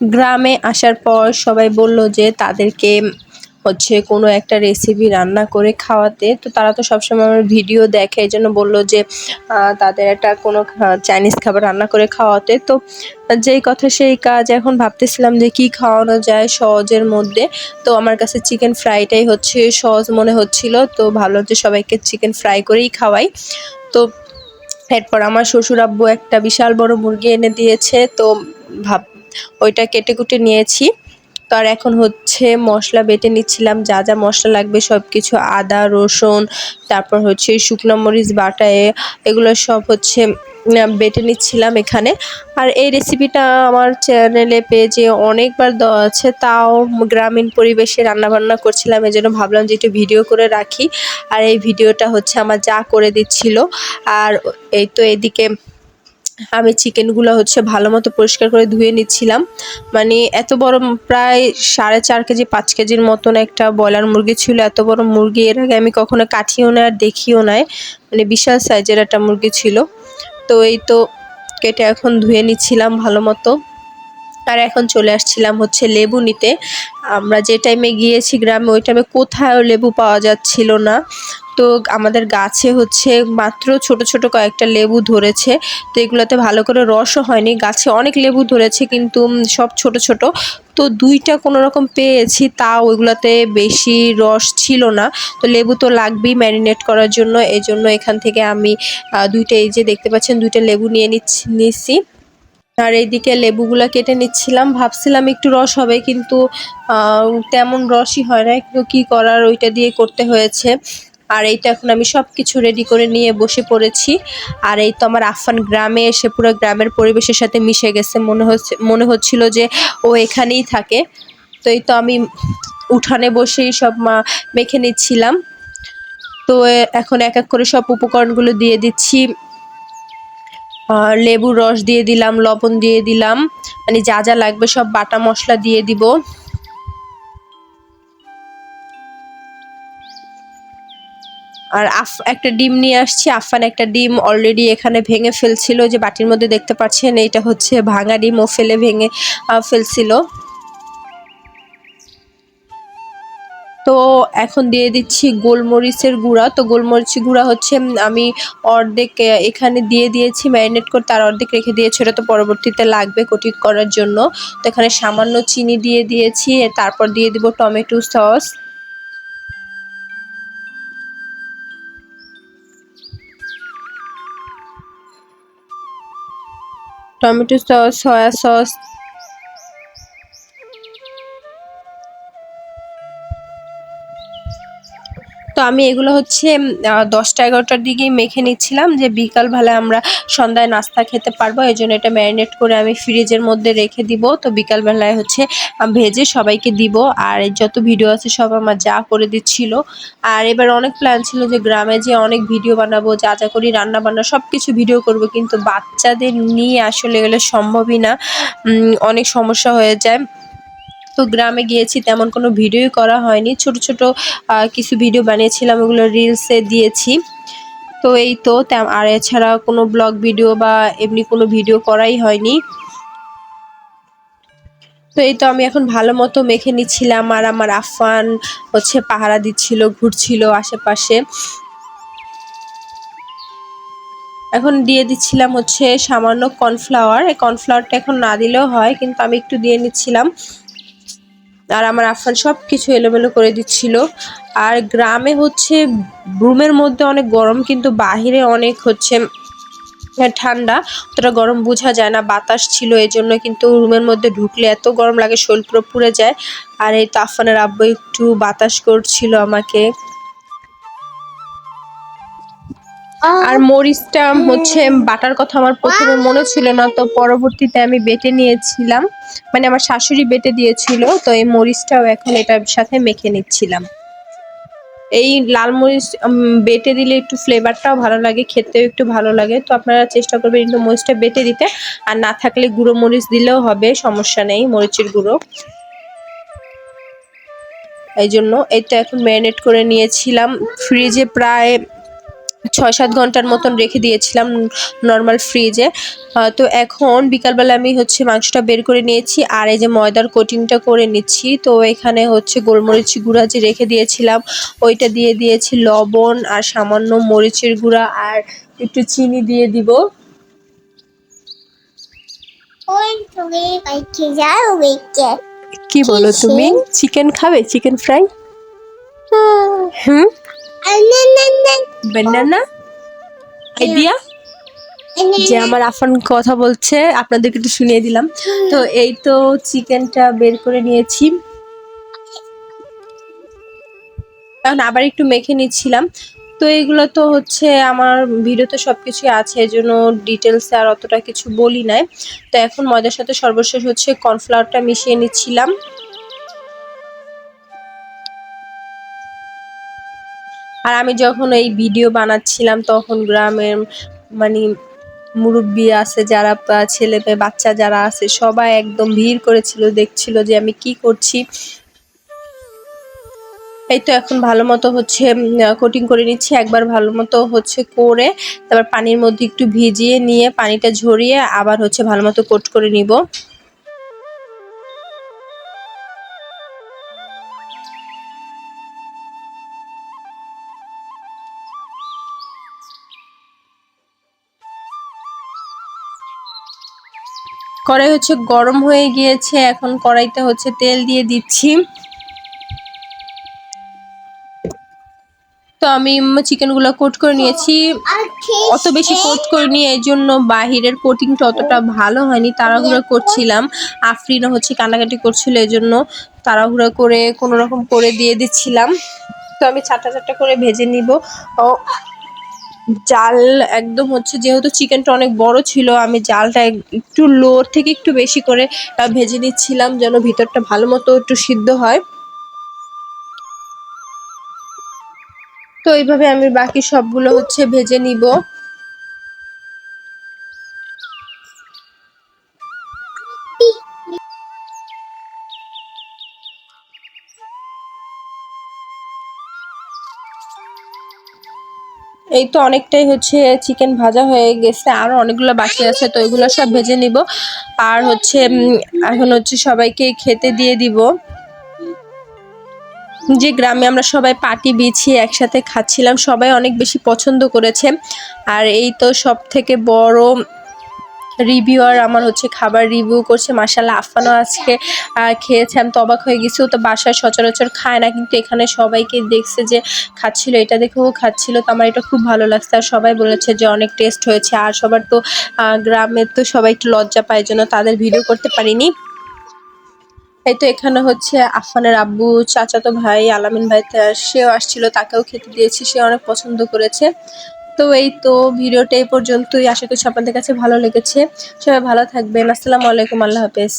গ্রামে আসার পর সবাই বলল যে তাদেরকে হচ্ছে কোনো একটা রেসিপি রান্না করে খাওয়াতে। তো তারা তো সবসময় আমার ভিডিও দেখে, এই জন্য বলল যে তাদের একটা কোনো চাইনিজ খাবার রান্না করে খাওয়াতে। তো যেই কথা সেই কাজ, এখন ভাবতেছিলাম যে কি খাওয়ানো যায় সহজের মধ্যে। তো আমার কাছে চিকেন ফ্রাইটাই হচ্ছে সহজ মনে হচ্ছিল। তো ভালো যে সবাইকে চিকেন ফ্রাই করেই খাওয়াই। তো এরপর আমার শ্বশুর আব্বু একটা বিশাল বড় মুরগি এনে দিয়েছে। তো ভাব ওইটা কেটে কুটে নিয়েছি। তো আর এখন হচ্ছে মশলা বেটে নিচ্ছিলাম, যা যা মশলা লাগবে সব কিছু আদা, রসুন, তারপর হচ্ছে শুকনো মরিচ, বাটা এগুলো সব হচ্ছে বেটে নিচ্ছিলাম এখানে। আর এই রেসিপিটা আমার চ্যানেলে পেজে অনেকবার দেওয়া আছে, তাও গ্রামীণ পরিবেশে রান্না বান্না করছিলাম এই জন্য ভাবলাম যে একটু ভিডিও করে রাখি। আর এই ভিডিওটা হচ্ছে আমার যা করে দিচ্ছিল। আর এই তো এদিকে আমি চিকেনগুলো হচ্ছে ভালো মতো পরিষ্কার করে ধুয়ে নিচ্ছিলাম। মানে এত বড় প্রায় সাড়ে চার কেজি, পাঁচ কেজির মতন একটা ব্রয়লার মুরগি ছিল, এত বড় মুরগি। এর আগে আমি কখনো কাঠিও না আর দেখিও নাই। মানে বিশাল সাইজের একটা মুরগি ছিল। তো এই তো কেটে এখন ধুয়ে নিচ্ছিলাম ভালো মতো আর এখন চলে আসছিলাম হচ্ছে লেবু নিতে। আমরা যে টাইমে গিয়েছি গ্রামে, ওই টাইমে কোথাও লেবু পাওয়া যাচ্ছিল না। তো আমাদের গাছে হচ্ছে মাত্র ছোট ছোট কয়েকটা লেবু ধরেছে। তো এগুলোতে ভালো করে রসও হয়নি। গাছে অনেক লেবু ধরেছে, কিন্তু সব ছোট ছোট। তো দুইটা কোনো রকম পেয়েছি, তাও ওইগুলোতে বেশি রস ছিল না। তো লেবু তো লাগবেই ম্যারিনেট করার জন্য। এই জন্য এখান থেকে আমি দুইটা এই যে দেখতে পাচ্ছেন, দুইটা লেবু নিয়ে নিচ্ছি আর এইদিকে লেবুগুলো কেটে নিচ্ছিলাম। ভাবছিলাম একটু রস হবে, কিন্তু তেমন রসই হয় না কিন্তু কী করার, ওইটা দিয়ে করতে হয়েছে। আর এইটা এখন আমি সব কিছু রেডি করে নিয়ে বসে পড়েছি। আর এই তো আমার আফান গ্রামে এসে পুরো গ্রামের পরিবেশের সাথে মিশে গেছে। মনে হচ্ছে, মনে হচ্ছিল যে ও এখানেই থাকে। তো এই তো আমি উঠানে বসেই সব মা মেখে নিচ্ছিলাম। তো এখন এক এক করে সব উপকরণগুলো দিয়ে দিচ্ছি। লেবুর রস দিয়ে দিলাম, লবণ দিয়ে দিলাম। মানে যা যা লাগবে সব বাটা মশলা দিয়ে দিব। আর আফ, একটা ডিম নিয়ে আসছি। আফান একটা ডিম অলরেডি এখানে ভেঙে ফেলছিল। যে বাটির মধ্যে দেখতে পাচ্ছেন, এইটা হচ্ছে ভাঙা ডিম, ও ফেলে ভেঙে ফেলছিল। তো এখন দিয়ে দিচ্ছি গোলমরিচের গুঁড়া। তো গোলমরিচ গুঁড়া হচ্ছে আমি অর্ধেক এখানে দিয়ে দিয়েছি ম্যারিনেট করে তার অর্ধেক রেখে দিয়েছি। ওটা তো পরবর্তীতে লাগবে কোটিং করার জন্য। তো এখানে সামান্য চিনি দিয়ে দিয়েছি তারপর দিয়ে দিব tomato sauce. Tomato sauce, soya sauce তো আমি এগুলো হচ্ছে দশটা এগারোটার দিকেই মেখে নিচ্ছিলাম যে বিকালবেলা আমরা সন্ধ্যায় নাস্তা খেতে পারব। এই জন্য এটা ম্যারিনেট করে আমি ফ্রিজের মধ্যে রেখে দিব। তো বিকালবেলায় হচ্ছে ভেজে সবাইকে দিব। আর যত ভিডিও আছে সব আমার যা করে দিচ্ছিল। আর এবার অনেক প্ল্যান ছিল যে গ্রামে যে অনেক ভিডিও বানাবো, যা যা করি, রান্না বান্না সব কিছু ভিডিও করব। কিন্তু বাচ্চাদের নিয়ে আসলে এগুলো সম্ভবই না। অনেক সমস্যা হয়ে যায়। তো গ্রামে গিয়েছি, তেমন কোনো ভিডিওই করা হয়নি। ছোট ছোট কিছু ভিডিও বানিয়েছিলাম, ওগুলো রিলসে দিয়েছি। তো এই তো আর এছাড়া কোনো ব্লগ ভিডিও বা এমনি কোনো ভিডিও করাই হয়নি। তো এই তো আমি এখন ভালো মতো মেখে নিচ্ছিলাম, আর আমার আফান হচ্ছে পাহারা দিচ্ছিল, ঘুরছিল আশেপাশে। এখন দিয়ে দিচ্ছিলাম হচ্ছে সামান্য কর্নফ্লাওয়ার এই কর্নফ্লাওয়ারটা এখন না দিলেও হয়, কিন্তু আমি একটু দিয়ে নিচ্ছিলাম। আর আমার আফান সব কিছু এলোমেলো করে দিচ্ছিল। আর গ্রামে হচ্ছে রুমের মধ্যে অনেক গরম, কিন্তু বাহিরে অনেক হচ্ছে ঠান্ডা। অতটা গরম বোঝা যায় না, বাতাস ছিল এই জন্য কিন্তু রুমের মধ্যে ঢুকলে এত গরম লাগে শরীর পুরো পুড়ে যায়। আর এই তাফানের আব্বু একটু বাতাস করছিল আমাকে। আর মরিচটা হচ্ছে বাটার কথা আমার প্রথমে মনে ছিল না তো পরবর্তীতে আমি বেটে নিয়েছিলাম। মানে আমার শাশুড়ি বেটে দিয়েছিল তো এই মরিচটাও এখন এটার সাথে মেখে নিচ্ছিলাম। এই লাল মরিচ বেটে দিলে একটু ফ্লেভারটাও ভালো লাগে খেতেও একটু ভালো লাগে। তো আপনারা চেষ্টা করবেন একটু মরিচটা বেটে দিতে। আর না থাকলে গুঁড়ো মরিচ দিলেও হবে সমস্যা নেই মরিচের গুঁড়ো। এই জন্য এটা এখন ম্যারিনেট করে নিয়েছিলাম। ফ্রিজে প্রায় ছয় সাত ঘণ্টার মতন রেখে দিয়েছিলাম নর্মাল ফ্রিজে তো এখন বিকালবেলা আমি হচ্ছে মাংসটা বের করে নিয়েছি আর এই যে ময়দার কোটিংটা করে নিচ্ছি। তো এখানে হচ্ছে গোলমরিচ গুঁড়া যে রেখে দিয়েছিলাম ওইটা দিয়ে দিয়েছি লবণ আর সামান্য মরিচের গুঁড়া আর একটু চিনি দিয়ে দিব। কি বলো তুমি? চিকেন? খাবে? চিকেন ফ্রাই হুম? বেনানা আইডিয়া যে আমার আফান কথা বলছে আপনাদেরকে একটু শুনিয়ে দিলাম। তো এই তো চিকেনটা বের করে নিয়েছি। এখন আবার একটু মেখে নিচ্ছিলাম। তো এইগুলো তো হচ্ছে আমার ভিডিওতে সব কিছুই আছে এই জন্য ডিটেলসে আর অতটা কিছু বলি নাই। তো এখন ময়দার সাথে সর্বশেষ হচ্ছে কর্নফ্লাওয়ারটা মিশিয়ে নিচ্ছিলাম। আর আমি যখন এই ভিডিও বানাচ্ছিলাম, তখন গ্রামের মানে মুরব্বী আছে, যারা ছেলে মেয়ে বাচ্চা যারা আছে, সবাই একদম ভিড় করেছিল, দেখছিল যে আমি কি করছি। এই তো এখন ভালো মতো হচ্ছে কোটিং করে নিচ্ছি, একবার ভালো মতো হচ্ছে করে, তারপর পানির মধ্যে একটু ভিজিয়ে নিয়ে পানিটা ঝরিয়ে আবার হচ্ছে ভালো মতো কোট করে নিব। কড়াই হচ্ছে গরম হয়ে গিয়েছে, এখন কড়াইতে হচ্ছে তেল দিয়ে দিচ্ছি। তো আমি চিকেনগুলো কোট করে নিয়েছি। অত বেশি কোট করে নিয়ে এই জন্য বাহিরের কোটিংটা অতটা ভালো হয়নি, তাড়াহুড়া করছিলাম। আফরিনা হচ্ছে কান্নাকাটি করছিল, এই জন্য তাড়াহুড়া করে কোনো রকম করে দিয়ে দিচ্ছিলাম। তো আমি চারটা চারটা করে ভেজে নিব। ও জাল একদম হচ্ছে, যেহেতু চিকেনটা অনেক বড় ছিল, আমি জালটা একটু লোর থেকে একটু বেশি করে ভেজে নিচ্ছিলাম যেন ভিতরটা ভালো মতো একটু সিদ্ধ হয়। তো এইভাবে আমি বাকি সবগুলো হচ্ছে ভেজে নিব। এই তো অনেকটাই হচ্ছে চিকেন ভাজা হয়ে গেছে আরও অনেকগুলো বাকি আছে, তো এগুলো সব ভেজে নিব। আর হচ্ছে এখন হচ্ছে সবাইকে খেতে দিয়ে দিব। যে গ্রামে আমরা সবাই পাটি বিছিয়ে একসাথে খাচ্ছিলাম, সবাই অনেক বেশি পছন্দ করেছে। আর এই তো সব থেকে বড় রিভিউয়ার আমার হচ্ছে খাবার রিভিউ করছে। মাসাল্লাহ আফানও আজকে খেয়েছে। আমি তো অবাক হয়ে গেছি, ও তো বাসায় সচরাচর খায় না, কিন্তু এখানে সবাইকে দেখছে যে খাচ্ছিল, এটা দেখেও খাচ্ছিল। তো আমার এটা খুব ভালো লাগছে। আর সবাই বলেছে যে অনেক টেস্ট হয়েছে। আর সবার তো গ্রামের তো সবাই একটু লজ্জা পায় জন্য তাদের ভিডিও করতে পারিনি। এই তো এখানে হচ্ছে আফানের আব্বু, চাচাতো ভাই, আলামিন ভাই সেও আসছিল, তাকেও খেতে দিয়েছি, সে অনেক পছন্দ করেছে। তো এই তো ভিডিওটা এই পর্যন্তই। আশা করছি আপনাদের কাছে ভালো লেগেছে। সবাই ভালো থাকবেন। আসসালামু আলাইকুম। আল্লাহ হাফেজ।